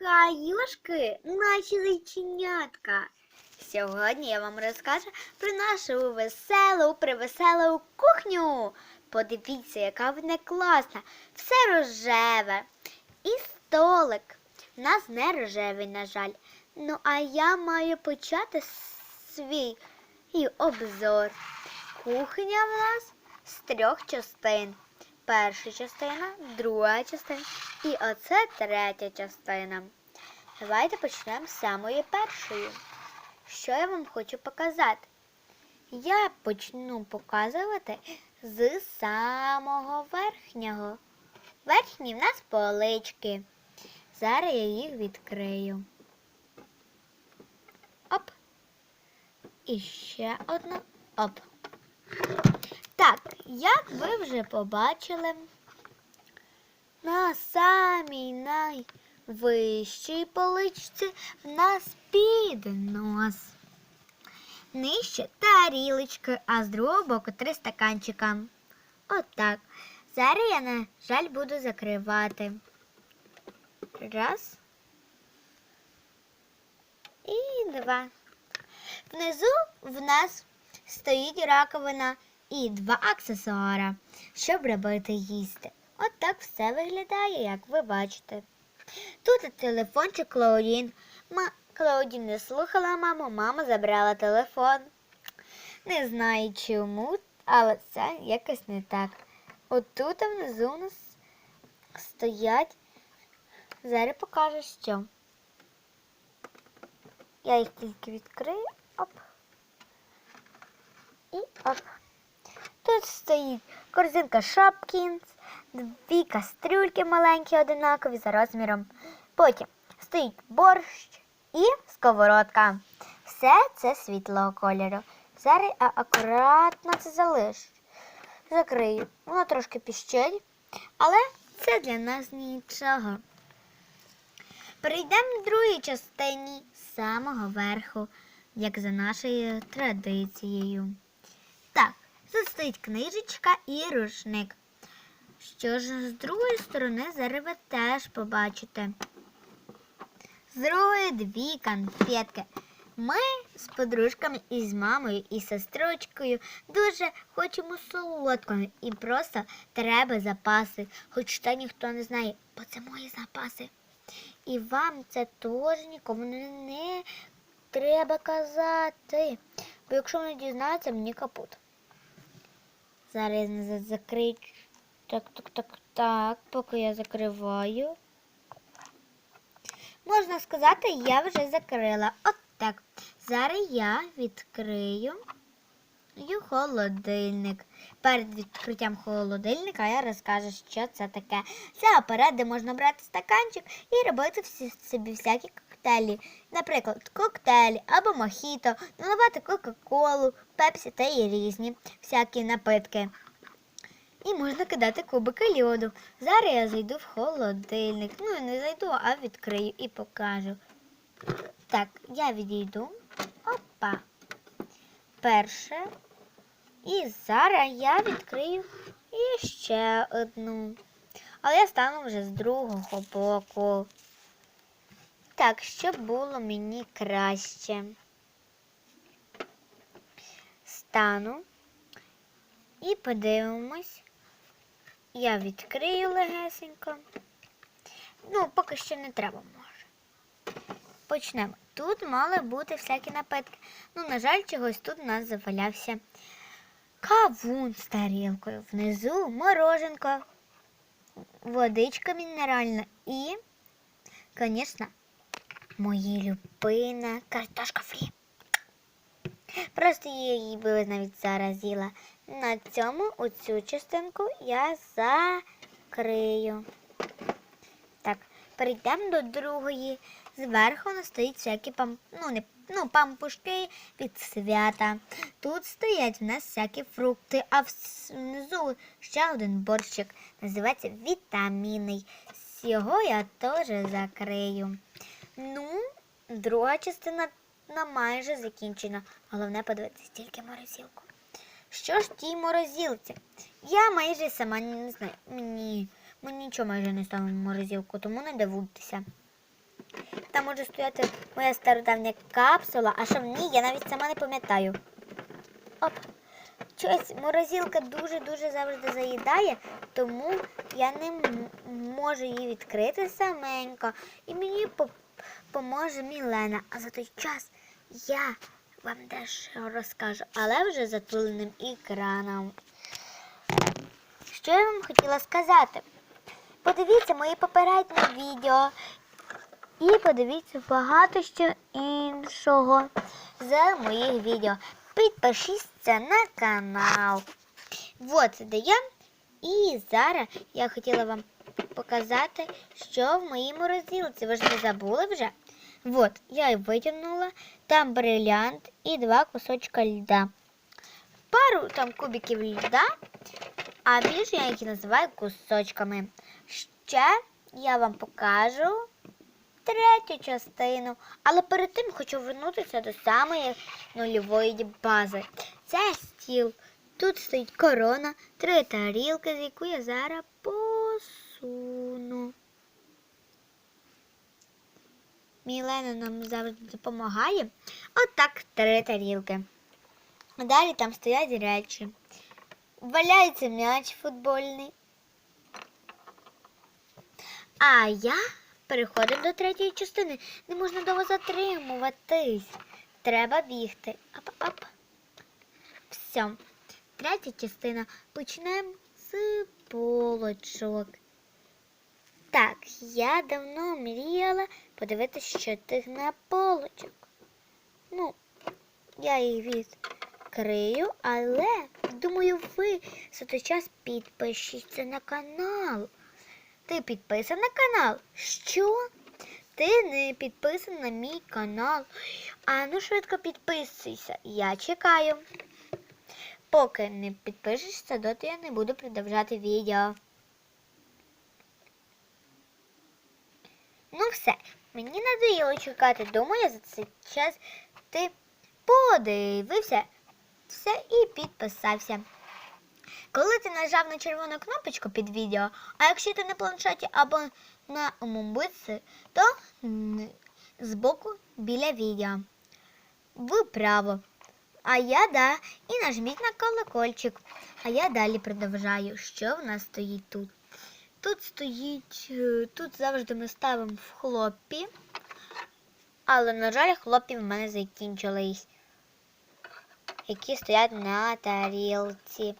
Хаюшки, наші зайченятка. Сьогодні я вам розкажу про нашу веселу, привеселу кухню. Подивіться, яка вона класна. Все рожеве. І столик. У нас не рожевий, на жаль. Ну, а я маю почати свій обзор. Кухня в нас з трьох частин. Перша частина, друга частина і оце третя частина. Давайте почнемо з самої першої. Що я вам хочу показати? Я почну показувати з самого верхнього. Верхні в нас полички. Зараз я їх відкрию. Оп. І ще одна. Оп. Так, як ви вже побачили, на самій найвищій поличці в нас піднос. Нижче тарілочки, а з другого боку три стаканчика. Отак. Зараз я, на жаль, буду закривати. Раз. І два. Внизу в нас стоїть раковина і два аксесуара, щоб робити їсти. От так все виглядає, як ви бачите. Тут телефончик Клаудін. Ма... Клаудін не слухала маму, мама забрала телефон. Не знаю чому, але це якось не так. От тут внизу у нас стоять. Зараз покажу, що. Я їх тільки відкрию. Оп. І оп. Тут стоїть корзинка Шопкінс, дві кастрюльки маленькі, одинакові за розміром. Потім стоїть борщ і сковородка. Все це світлого кольору. Зараз я акуратно це залишу. Закрию. Воно трошки піщить, але це для нас нічого. Перейдемо до другій частині з самого верху, як за нашою традицією. Так, тут стоїть книжечка і рушник. Що ж, з другої сторони зараз ви теж побачите. З другої дві конфетки. Ми з подружками і з мамою і сестричкою дуже хочемо солодкого і просто треба запаси, хоч це ніхто не знає, бо це мої запаси. І вам це теж нікому не, треба казати. Бо якщо вони дізнаються, мені капут. Зараз я закрию. Так, так, так, так, поки я закриваю. Можна сказати, я вже закрила. От так. Зараз я відкрию холодильник. Перед відкриттям холодильника я розкажу, що це таке. Це апарат, де можна брати стаканчик і робити всі, собі всякі коктейлі. Наприклад, коктейлі або мохіто, наливати Кока-Колу, пепсі та і різні всякі напитки. І можна кидати кубики льоду. Зараз я зайду в холодильник. Ну, не зайду, а відкрию і покажу. Так, я відійду. Опа. Перше. І зараз я відкрию іще одну. Але я стану вже з другого боку. Так, щоб було мені краще. Стану і подивимось. Я відкрию легесенько. Ну, поки що не треба може. Почнемо. Тут мали бути всякі напитки. Ну, на жаль, чогось тут у нас завалявся кавун з тарілкою. Внизу мороженко, водичка мінеральна і, звісно, мої любина картошка фрі. Просто її би навіть зараз їла. На цьому оцю частинку я закрию. Так, перейдемо до другої. Зверху стоїть всякі пам... ну, не... ну, пампушки від свята. Тут стоять в нас всякі фрукти, а внизу ще один борщик. Називається вітамінний. Його я теж закрию. Ну, друга частина майже закінчена. Головне подивитися тільки морозилку. Що ж тій морозилці? Я майже сама не знаю. Мені, мені нічого майже не ставимо в морозилку, тому не дивуйтеся. там може стояти моя стародавня капсула, а що в ній, я навіть сама не пам'ятаю. Оп. Щось морозилка дуже-дуже завжди заїдає, тому я не можу її відкрити саменько. І мені по- поможе Мілена. А за той час я вам дещо розкажу, але вже затуленим екраном. Що я вам хотіла сказати? Подивіться мої попередні відео і подивіться багато що іншого з моїх відео. Підпишіться на канал. Вот де я. І зараз я хотіла вам показати, що в моїй морозилці. Ви ж не забули вже? Вот, я і витягнула. Там брилянт і два кусочка льда. Пару там кубиків льда, а більше я їх називаю кусочками. Ще я вам покажу третю частину. Але перед тим хочу вернутися до самої нульової бази. Це стіл. Тут стоїть корона, три тарілки, з яку я зараз Мілена нам завжди допомагає. Отак три тарілки. Далі там стоять речі. Валяється м'яч футбольний. А я переходимо до третьої частини. Не можна довго затримуватись. Треба бігти. Ап-ап. Все. Третя частина. Почнемо з полочок. Так, я давно мріяла подивитися, що тих на полочок. Ну, я їх відкрию, але думаю, ви за той час підпишіться на канал. Ти підписан на канал? Що? Ти не підписан на мій канал. А ну швидко підписуйся. Я чекаю. Поки не підпишешся, доти я не буду продовжати відео. Ну все, мені надоїло чекати. Думаю, за цей час ти подивився все і підписався. Коли ти нажав на червону кнопочку під відео, а якщо ти на планшеті або на мобильці, то збоку біля відео. Вправо. А я да. І нажміть на колокольчик. А я далі продовжаю, що в нас стоїть тут. Тут стоїть, е, тут завжди ми ставимо в хлопі. Але, на жаль, хлопі в мене закінчились, які стоять на тарілці.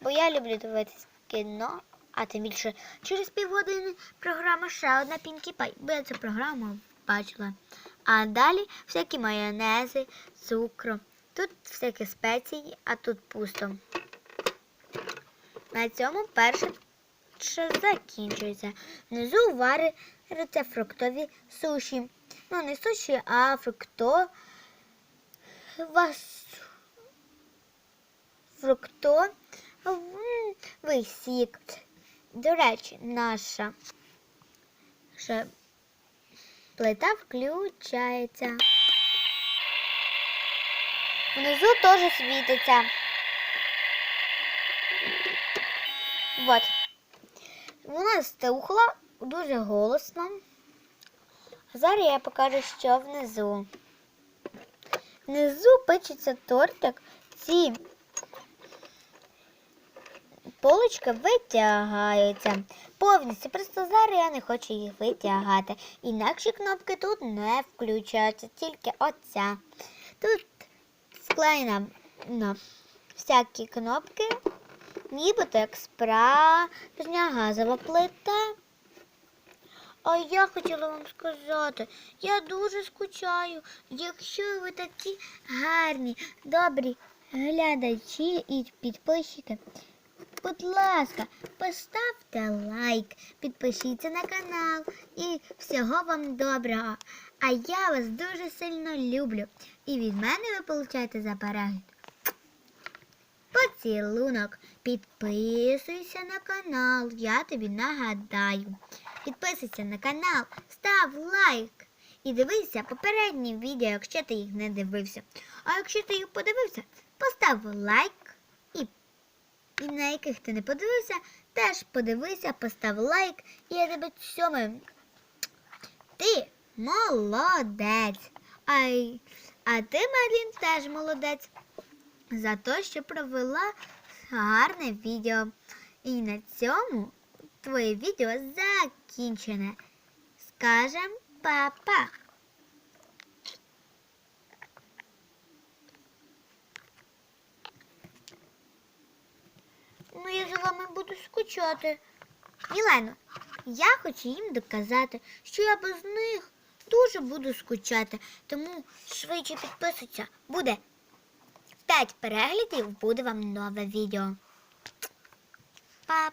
Бо я люблю дивитися кіно, а тим більше через півгодини програма ще одна Pinkie Pie, бо я цю програму бачила. А далі всякі майонези, цукру. Тут всякі спеції, а тут пусто. На цьому перше ще закінчується. Внизу варяться фруктові суші. Ну, не суші, а фрукто. Вас... Фруктовий сік. До речі, наша плита включається. Внизу теж світиться. Вот. Вона стухла дуже голосно. Зараз я покажу, що внизу. Внизу печеться тортик. Ці полочки витягаються повністю. Просто зараз я не хочу їх витягати. Інакші кнопки тут не включаються, тільки оця. Тут склеєна на всякі кнопки, нібито як справжня газова плита. А я хотіла вам сказати, я дуже скучаю, якщо ви такі гарні, добрі глядачі і підписчики. Будь ласка, поставте лайк, підпишіться на канал і всього вам доброго. А я вас дуже сильно люблю. І від мене ви получаєте за перегляд. Поцілунок. Підписуйся на канал, я тобі нагадаю. Підписуйся на канал, став лайк. І дивися попередні відео, якщо ти їх не дивився. А якщо ти їх подивився, постав лайк. І, і на яких ти не подивився, теж подивися, постав лайк. І я тебе цьому. Ти Молодець. А, а ти, Марлін, теж молодець. За те, що провела гарне відео. І на цьому твоє відео закінчене. Скажем па-па. Ну, я за вами буду скучати. Мілено, я хочу їм доказати, що я без них дуже буду скучати. Тому швидше підписуйся. Буде 5 переглядів, буде вам нове відео. Пап.